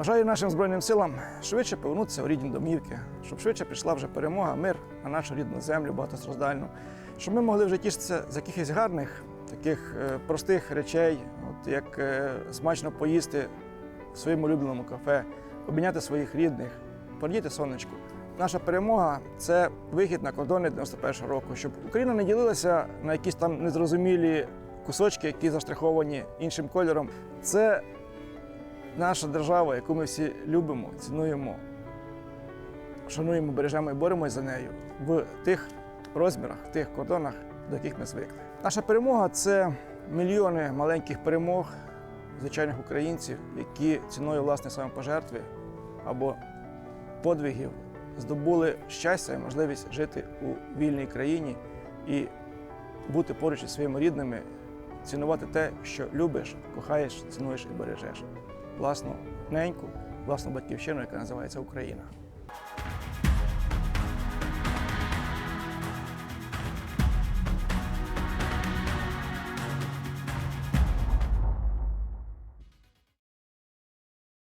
Бажаю нашим Збройним силам швидше повернутися у рідні домівки, щоб швидше прийшла вже перемога, мир на нашу рідну землю багатостраждальну, щоб ми могли вже тішитися з якихось гарних, таких е, простих речей, от як е, смачно поїсти в своєму улюбленому кафе, обійняти своїх рідних, порадіти сонечку. Наша перемога це вихід на кордони 91-го року, щоб Україна не ділилася на якісь там незрозумілі кусочки, які заштриховані іншим кольором. Це наша держава, яку ми всі любимо, цінуємо, шануємо, бережемо і боремось за нею в тих розмірах, в тих кордонах, до яких ми звикли. Наша перемога це мільйони маленьких перемог звичайних українців, які ціною власної самопожертви або подвигів здобули щастя і можливість жити у вільній країні і бути поруч із своїми рідними, цінувати те, що любиш, кохаєш, цінуєш і бережеш власну неньку, власну батьківщину, яка називається Україна.